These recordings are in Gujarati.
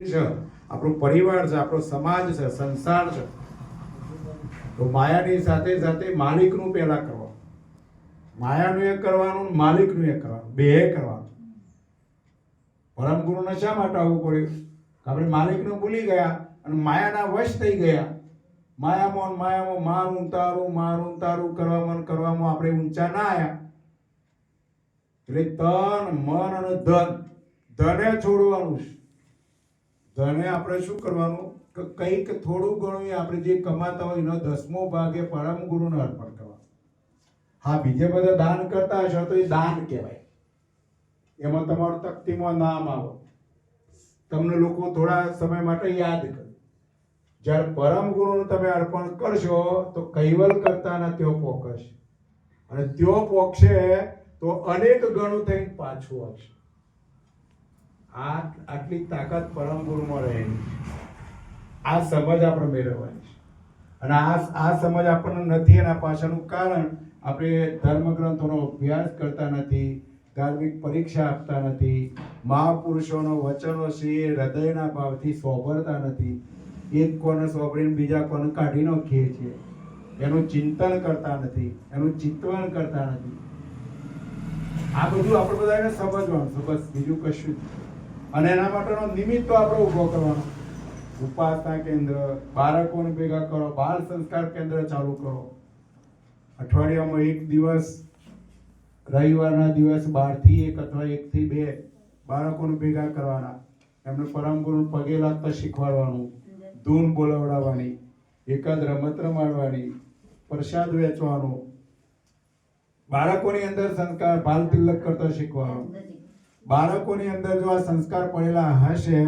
છે. આપણો પરિવાર છે, આપણો સમાજ છે, સંસાર છે. તો માયાની સાથે સાથે માલિકનું પહેલા કરવાનું. માયાનું એક કરવાનું માલિકનું એક કરવાનું. બે કરવાનું. પરમ ગુરુને શા માટે આવવું પડ્યું આપણે માલિકને ભૂલી ગયા અને માયાના વશ થઈ ગયા. માયામાં માયામાં મારું તારું મારું તારું કરવામાં કરવામાં આપણે ઊંચા ના આયા એટલે તન, મન અને ધન. ધને છોડવાનું છે. ધને આપણે શું કરવાનું? કે, કંઈક થોડું ઘણું આપણે જે કમાતા હોય એનો દસમો ભાગ એ પરમ ગુરુને અર્પણ કરવા હા, બીજે બધા દાન કરતા હશો તો એ દાન કહેવાય. એમાં તમારું તકતીમાં નામ આવો. તમને લોકો થોડા સમય માટે યાદ કરે. જ્યારે પરમ ગુરુને તમે અર્પણ કરશો તો કૈવલ કરતાના તેઓ પોકશે. અને તેઓ પોકશે તો અનેક ગણું થઈને પાછું આવશે. આટલી તાકાત પરમ ગુરુમાં રહેલી. આ સમજ આપણે મેળવવાની છે અને આ આ સમજ આપણને નથી એના પાછળનું કારણ આપણે ધર્મગ્રંથોનો અભ્યાસ કરતા નથી, ધાર્મિક પરીક્ષા આપતા નથી, મહાપુરુષોનો વચનો છે હૃદયના ભાવથી સોંભળતા નથી એક કોને સોંભળીને બીજા કોને કાઢી નાખીએ છીએ એનું ચિંતન કરતા નથી, એનું ચિંતવન કરતા નથી આ બધું આપણે બધાને સમજવાનું બસ બીજું કશું જ. અને એના માટેનો નિમિત્ત આપણે ઊભો કરવાનો. ઉપાસના કેન્દ્ર, બાળકોને ભેગા કરો, બાળ સંસ્કાર કેન્દ્ર ચાલુ કરો. અઠવાડિયામાં એક દિવસ, રવિવારના દિવસ બારથી એક અથવા એકથી બે બાળકોને ભેગા કરવાના. એમને પરમ ગુરુ પગે લાગતા શીખવાડવાનું, ધૂન બોલાવડાવવાની, એકાદ રમત રમાડવાની, પ્રસાદ વેચવાનો. બાળકોની અંદર સંસ્કાર બાલ તિલક કરતા શીખવાનું. બાળકોની અંદર જો આ સંસ્કાર પડેલા હશે,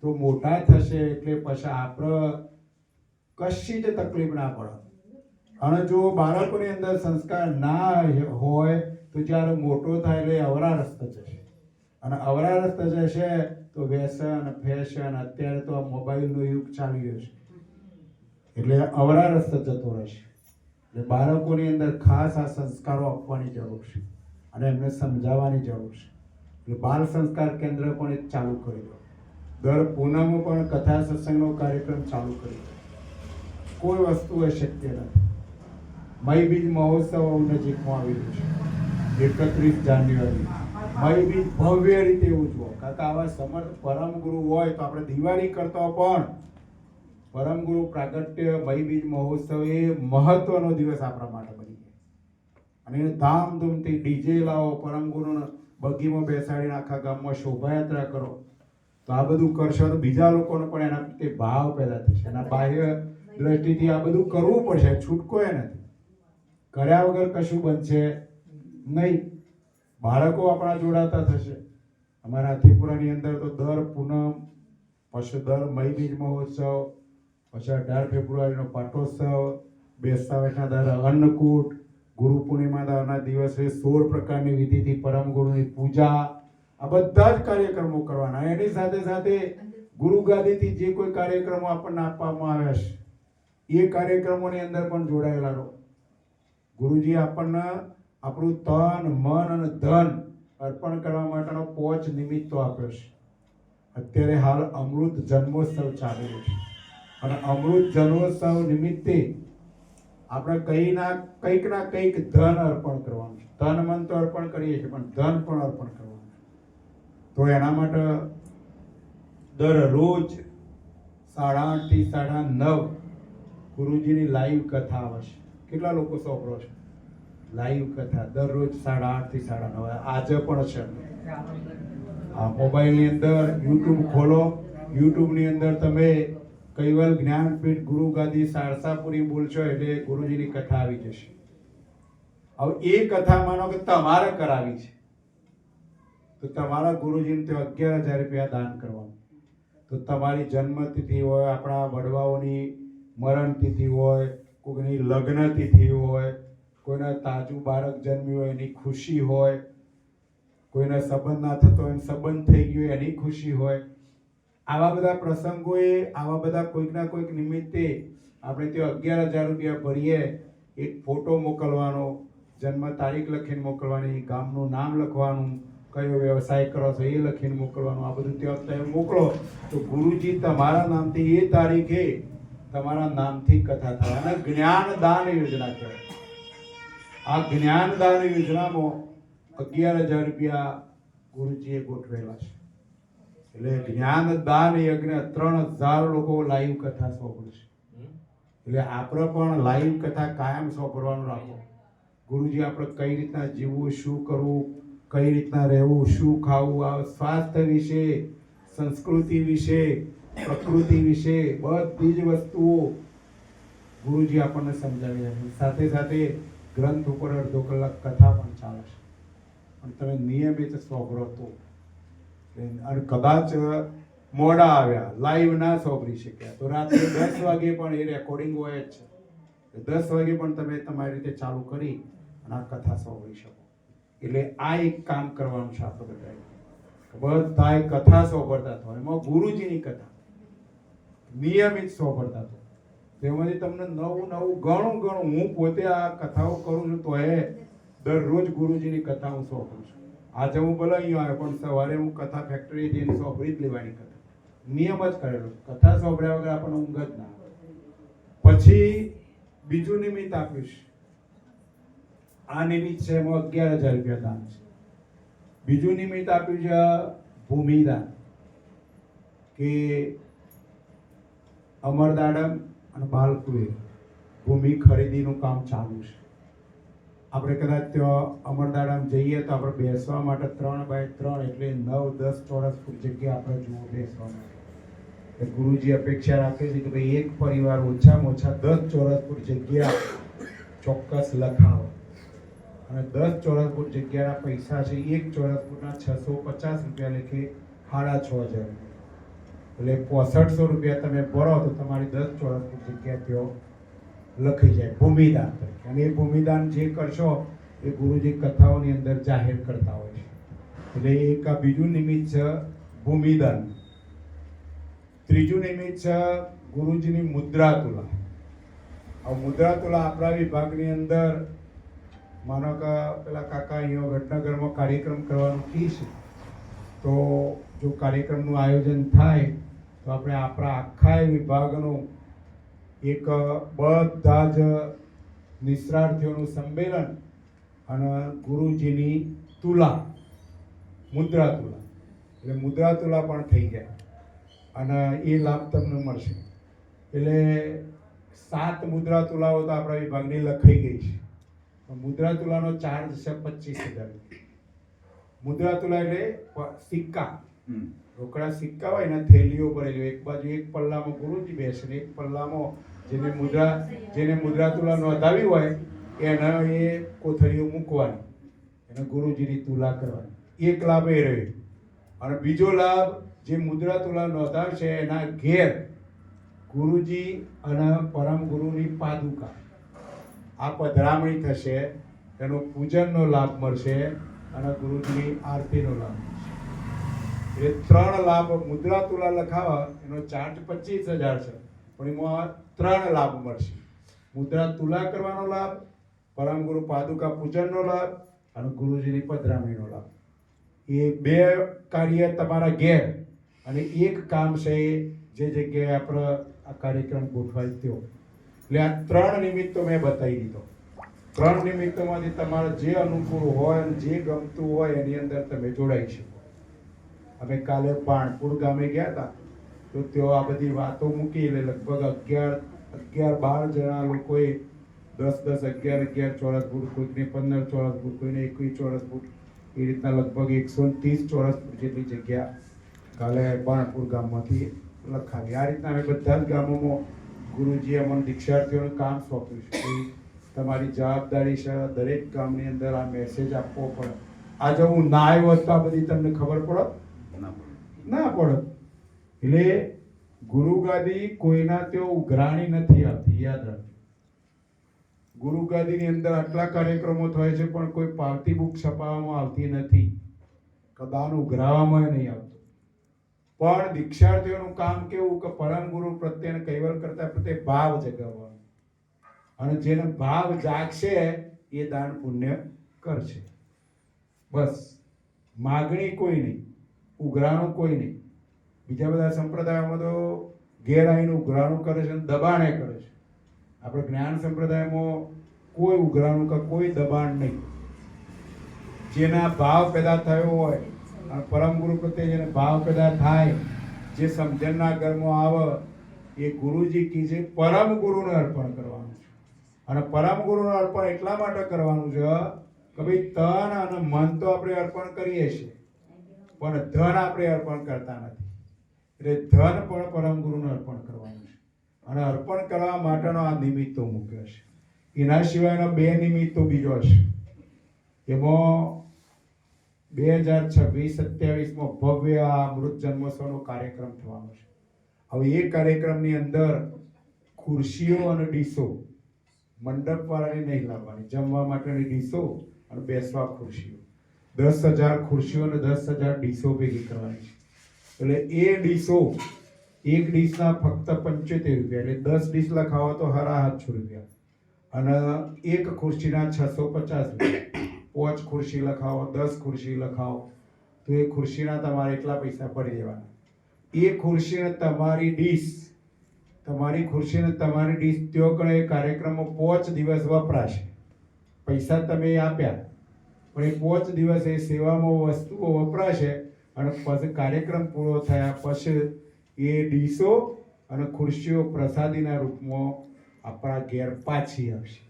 તો મોટા થશે એટલે પછી આપણે કશી જ તકલીફ ના પડે. અને જો બાળકોની અંદર સંસ્કાર ના હોય, તો જ્યારે મોટો થાય એટલે અવરા રસ્તે જશે. અને અવરા રસ્તે જશે તો વ્યસન, ફેશન, અત્યારે તો આ મોબાઈલનો યુગ ચાલી રહ્યો છે. એટલે અવરા રસ્તે જતો રહેશે. એટલે બાળકોની અંદર ખાસ આ સંસ્કારો આપવાની જરૂર છે. અને એમને સમજાવવાની જરૂર છે. બાલ સંસ્કાર કેન્દ્ર પણ એક ચાલુ કરી દો દર પૂનમ પણ કથા સત્સંગનો કાર્યક્રમ ચાલુ કરી દો કોઈ વસ્તુ અશક્ય નથી. મય બીજ મહોત્સવ નજીકમાં આવી રહ્યો છે. એકત્રીસ જાન્યુઆરી. મય બીજ ભવ્ય રીતે ઉજવો. કારણ કે આવા સમર્થ પરમ ગુરુ હોય તો આપણે દિવાળી કરતા પણ પરમ ગુરુ પ્રાગટ્ય મય બીજ મહોત્સવ એ મહત્વનો દિવસ આપણા માટે બની ગયો અને ધામધૂમથી ડીજે લાવો પરમ ગુરુને બગીમાં બેસાડીને આખા ગામમાં શોભાયાત્રા કરો. તો આ બધું કરશો તો બીજા લોકોને પણ એના પ્રત્યે ભાવ પેદા થશે. એના બાહ્ય દ્રષ્ટિથી આ બધું કરવું પડશે. છૂટકો એ નથી. કર્યા વગર કશું બનશે નહીં. બાળકો આપણા જોડાતા થશે. અમારા હાથીપુરાની અંદર તો દર પૂનમ, પછી દર મહી બીજ મહોત્સવ, પછી અઢાર ફેબ્રુઆરીનો પાટોત્સવ બેસતા બેઠા દર અન્નકૂટ ગુરુ પૂર્ણિમાના દિવસે સોળ પ્રકારની વિધિથી પરમ ગુરુની પૂજા, આ બધા જ કાર્યક્રમો કરવાના. એની સાથે સાથે ગુરુ ગાદીથી જે કોઈ કાર્યક્રમો આપણને આપવામાં આવ્યા છે, એ કાર્યક્રમોની અંદર પણ જોડાયેલા રહો. ગુરુજી આપણને આપણું તન, મન અને ધન અર્પણ કરવા માટેનો પોચ નિમિત્તો આપ્યો છે. અત્યારે હાલ અમૃત જન્મોત્સવ ચાલી રહ્યો છે. અને અમૃત જન્મોત્સવ નિમિત્તે આપણે કઈ ના કંઈક ના કંઈક ધન અર્પણ કરવાનું છે. ધન મન તો અર્પણ કરીએ છીએ, પણ ધન પણ અર્પણ કરવાનું છે. તો એના માટે દરરોજ સાડા આઠથી સાડા નવ ગુરુજીની લાઈવ કથા આવશે. કેટલા લોકો સોંપડો છે? લાઈવ કથા, દરરોજ સાડા આઠથી સાડા નવ. આજે પણ છે. આ મોબાઈલની અંદર યુટ્યુબ ખોલો. યુટ્યુબની અંદર તમે કૈવલ જ્ઞાનપીઠ ગુરુ ગાદી સારસાપુરી બોલશો એટલે ગુરુજીની કથા આવી જશે. હવે એ કથા માનો કે તમારે કરાવી છે. તો તમારા ગુરુજીને તે અગિયાર હજાર રૂપિયા દાન કરવાનું. તો તમારી જન્મતિથિ હોય, આપણા વડવાઓની મરણ તિથિ હોય કોઈની લગ્ન તિથિ હોય, કોઈના તાજું બાળક જન્મ્યું હોય એની ખુશી હોય, કોઈને સંબંધ ના થતો હોય સંબંધ થઈ ગયો એની ખુશી હોય આવા બધા પ્રસંગોએ, આવા બધા કોઈકના કોઈક નિમિત્તે આપણે તે અગિયાર હજાર રૂપિયા ભરીએ, એક ફોટો મોકલવાનો, જન્મ તારીખ લખીને મોકલવાની, ગામનું નામ લખવાનું, કયો વ્યવસાય કરો છો એ લખીને મોકલવાનું, આ બધું ત્યાં તમે મોકલો. તો ગુરુજી તમારા નામથી એ તારીખે તમારા નામથી કથા થાય. અને જ્ઞાન દાન યોજના કહેવાય. આ જ્ઞાન દાન યોજનામાં અગિયાર હજાર રૂપિયા ગુરુજીએ ગોઠવેલા છે. એટલે જ્ઞાન દાન યજ્ઞ ત્રણ હજાર લોકો લાઈવ કથા સાંભળશે. એટલે આપણે પણ લાઈવ કથા કાયમ સાંભળવાનું રાખો. ગુરુજી આપણે કઈ રીતના જીવવું શું કરવું કઈ રીતના રહેવું શું ખાવું આ સ્વાસ્થ્ય વિશે સંસ્કૃતિ વિશે પ્રકૃતિ વિશે બધી જ વસ્તુઓ ગુરુજી આપણને સમજાવી રહ્યા છે. સાથે સાથે ગ્રંથ ઉપર અડધો કલાક કથા પણ ચાલે છે. પણ તમે નિયમિત સાંભળો તો અને કદાચ મોડા આવ્યા. લાઈવ ના સાંભળી શક્યા. તો રાત્રે દસ વાગે પણ એ રેકોર્ડિંગ હોય જ છે. દસ વાગે પણ તમે તમારી રીતે ચાલુ કરી અને આ કથા સાંભળી શકો. એટલે આ એક કામ કરવાનું છે આપણે બધાએ. બધા કથા સાંભળતા થવા એમાં ગુરુજીની કથા. નિયમિત સાંભળતા થો તેમાંથી તમને નવું નવું, ઘણું ઘણું હું પોતે આ કથાઓ કરું છું તો એ દરરોજ ગુરુજીની કથા હું સાંભળું છું. આજે હું ભલે અહીંયા આવ્યો પણ સવારે હું કથા ફેક્ટરી જઈને સાંભળી જ લેવાની કથા. નિયમ જ કરેલો. કથા સાંભળ્યા વગર આપણને ઊંઘ જ ના પછી બીજું નિમિત્ત આપ્યું છે આ નિમિત્ત છે એમાં અગિયાર હજાર રૂપિયા દાન છે. બીજું નિમિત્ત આપ્યું છે ભૂમિદાન. કે અમરદાડમ અને બાલકુએ ભૂમિ ખરીદીનું કામ ચાલુ છે. આપણે કદાચ ત્યાં અમરદાડામ જઈએ તો આપણે બેસવા માટે ત્રણ બાય ત્રણ એટલે નવ, દસ ચોરસ ફૂટ જગ્યા આપણે જુઓ બેસવા માટે ગુરુજી અપેક્ષા રાખે છે કે ભાઈ એક પરિવાર ઓછામાં ઓછા દસ ચોરસ ફૂટ જગ્યા ચોક્કસ લખાવો. અને દસ ચોરસ ફૂટ જગ્યાના પૈસા છે એક ચોરસ ફૂટના છસો પચાસ રૂપિયા લેખે સાડા છ હજાર. એટલે પોસઠસો રૂપિયા તમે ભરો તો તમારી દસ ચોરસ ફૂટ જગ્યા ત્યાં લખી જાય, ભૂમિદાન તરીકે. અને એ ભૂમિદાન જે કરશો, એ ગુરુજી કથાઓની અંદર જાહેર કરતા હોય છે. એટલે એક આ બીજું નિમિત્ત છે ભૂમિદાન. ત્રીજું નિમિત્ત છે ગુરુજીની મુદ્રા તુલા આ મુદ્રા તુલા આપણા વિભાગની અંદર, માનો કે પેલા કાકા અહીંયા વડનગરમાં કાર્યક્રમ કરવાનું કી છે, તો જો કાર્યક્રમનું આયોજન થાય, તો આપણે આપણા આખા વિભાગનું એક બધા જ નિષ્ણાર્થીઓનું સંમેલન અને ગુરુજીની તુલા, મુદ્રા તુલા. એટલે મુદ્રા તુલા પણ થઈ જાય અને એ લાભ તમને મળશે. એટલે સાત મુદ્રા તુલાઓ તો આપણા વિભાગની લખાઈ ગઈ છે. મુદ્રા તુલાનો ચાર્જ છે પચીસ હજાર મુદ્રા તુલા એટલે સિક્કા. રોકડા સિક્કા હોય ને થેલીઓ ભરેલી એક બાજુ એક પલ્લામાં ગુરુજી બેસે ને એક પલ્લામાં જેને મુદ્રા જેને મુદ્રા તુલા નોંધાવી હોય, એને એ કોથળીઓ મૂકવાની. એને ગુરુજીની તુલા કરવાની. એક લાભ એ રહ્યો. અને બીજો લાભ, જે મુદ્રા તુલા નોંધાવશે, એના ઘેર ગુરુજી અને પરમ ગુરુની પાદુકા. આ પધરામણી થશે, એનો પૂજનનો લાભ મળશે અને ગુરુજીની આરતીનો લાભ. એ ત્રણ લાભ મુદ્રા તુલા લખાવા, એનો ચાર્જ પચીસ હજાર છે. પણ એમાં ત્રણ લાભ મળશે. મુદ્રા તુલા કરવાનો લાભ, પરમ ગુરુ પાદુકા પૂજનનો લાભ, અને ગુરુજીની પધરામણીનો લાભ. એ બે કાર્ય તમારા ઘેર, અને એક કામ છે જે જગ્યાએ આપણે આ કાર્યક્રમ ગોઠવાય ત્યો એટલે આ ત્રણ નિમિત્તો મેં બતાવી દીધો. ત્રણ નિમિત્તોમાંથી તમારે જે અનુકૂળ હોય અને જે ગમતું હોય એની અંદર તમે જોડાઈ શકો. અમે કાલે પાણપુર ગામે ગયા હતા. તો તેઓ આ બધી વાતો મૂકી એટલે લગભગ અગિયાર અગિયાર બાર જણા લોકોએ દસ દસ, અગિયાર અગિયાર ચોરસ ફૂટ કોઈકને પંદર ચોરસ ફૂટ, કોઈને એકવીસ ચોરસ ફૂટ, એ રીતના લગભગ એકસો ત્રીસ ચોરસ ફૂટ જેટલી જગ્યા કાલે બાણપુર ગામમાંથી લખાવી. આ રીતના અમે બધા જ ગામોમાં ગુરુજીએ અમને દીક્ષાર્થીઓનું કામ સોંપ્યું છે તમારી જવાબદારી છે, દરેક ગામની અંદર આ મેસેજ આપવો પડે. આજે હું ના આવ્યો તો આ બધી તમને ખબર પડે ના પડે. એટલે ગુરુ ગાદી કોઈના તેઓ ઉઘરાણી નથી આવતી યાદ રાખજો. ગુરુ ગાદીની અંદર આટલા કાર્યક્રમો થાય છે, પણ કોઈ પાર્ટી બુક છપાવવામાં આવતી નથી. કદાન ઉઘરાવવામાં નહીં આવતું. પણ દીક્ષાર્થીઓનું કામ કેવું કે પરમ ગુરુ પ્રત્યેને કૈવલ કરતા પ્રત્યે ભાવ જગાવવાનો. અને જેને ભાવ જાગશે, એ દાન પુણ્ય કરશે. બસ. માગણી કોઈ નહીં. ઉઘરાણું કોઈ નહીં. બીજા બધા સંપ્રદાયોમાં તો ઘેર ઉઘરાણું કરે છે અને દબાણે કરે છે. આપણે જ્ઞાન સંપ્રદાયમાં કોઈ ઉઘરાણું કે કોઈ દબાણ નહીં. જેના ભાવ પેદા થયો હોય, અને પરમ ગુરુ પ્રત્યે જેને ભાવ પેદા થાય, જે સમજણના ઘરમાં આવે, એ ગુરુજી કી છે, પરમ ગુરુને અર્પણ કરવાનું છે. અને પરમ ગુરુને અર્પણ એટલા માટે કરવાનું છે કે ભાઈ તન અને મન તો આપણે અર્પણ કરીએ છીએ. પણ ધન આપણે અર્પણ કરતા નથી. એટલે ધન પણ પરમ ગુરુને અર્પણ કરવાનું છે. અને અર્પણ કરવા માટેનો આ નિમિત્તો મૂક્યો છે. એના સિવાયનો બે નિમિત્તો બીજો છે. એમાં બે હજાર છવ્વીસ સત્યાવીસમાં ભવ્ય આ અમૃત જન્મોત્સવનો કાર્યક્રમ થવાનો છે. હવે એ કાર્યક્રમની અંદર ખુરશીઓ અને ડીશો મંડપ વાળાની નહીં લાવવાની, જમવા માટેની ડીશો અને બેસવા ખુરશીઓ. દસ હજાર ખુરશીઓ અને દસ હજાર ડીશો ભેગી કરવાની એટલે એ ડીશો એક ડીશના ફક્ત પંચોતેર રૂપિયા, એટલે દસ ડીશ લખાવો તો હરા સાતસો રૂપિયા. અને એક ખુરશીના છસો પચાસ રૂપિયા. પાંચ ખુરશી લખાવો દસ ખુરશી લખાવો તો એ ખુરશીના તમારે એટલા પૈસા પડી દેવાના. એ ખુરશીને તમારી ડીશ, તમારી ખુરશીને તમારી ડીશ ત્યો કણે કાર્યક્રમો પાંચ દિવસ વપરાશે. પૈસા તમે આપ્યા પણ એ પોચ દિવસ એ સેવામાં વસ્તુઓ વપરાશે અને પછી કાર્યક્રમ પૂરો થયા પછી એ ડીશો અને ખુરશીઓ પ્રસાદીના રૂપમાં આપણા ઘેર પાછી આવશે.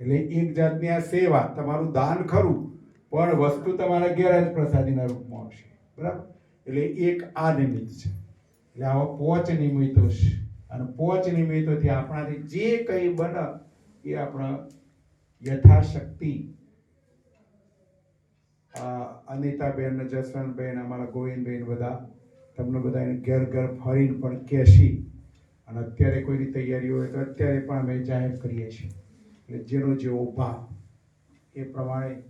એટલે એક જાતની આ સેવા, તમારું દાન ખરું, પણ વસ્તુ તમારા ઘેર જ પ્રસાદીના રૂપમાં આવશે. બરાબર? એટલે એક આ નિમિત્ત છે. એટલે આવા પોચ નિમિત્તો છે અને પોચ નિમિત્તોથી આપણાથી જે કંઈ બને એ આપણા યથાશક્તિ અનિતાબેન જસવંતબેન, અમારા ગોવિંદબેન બધા, તમને બધાને ઘેર ઘર ફરીને પણ કહેશી. અને અત્યારે કોઈની તૈયારી હોય તો અત્યારે પણ અમે જાહેર કરીએ છીએ. એટલે જેનો જેવો ભાવ, એ પ્રમાણે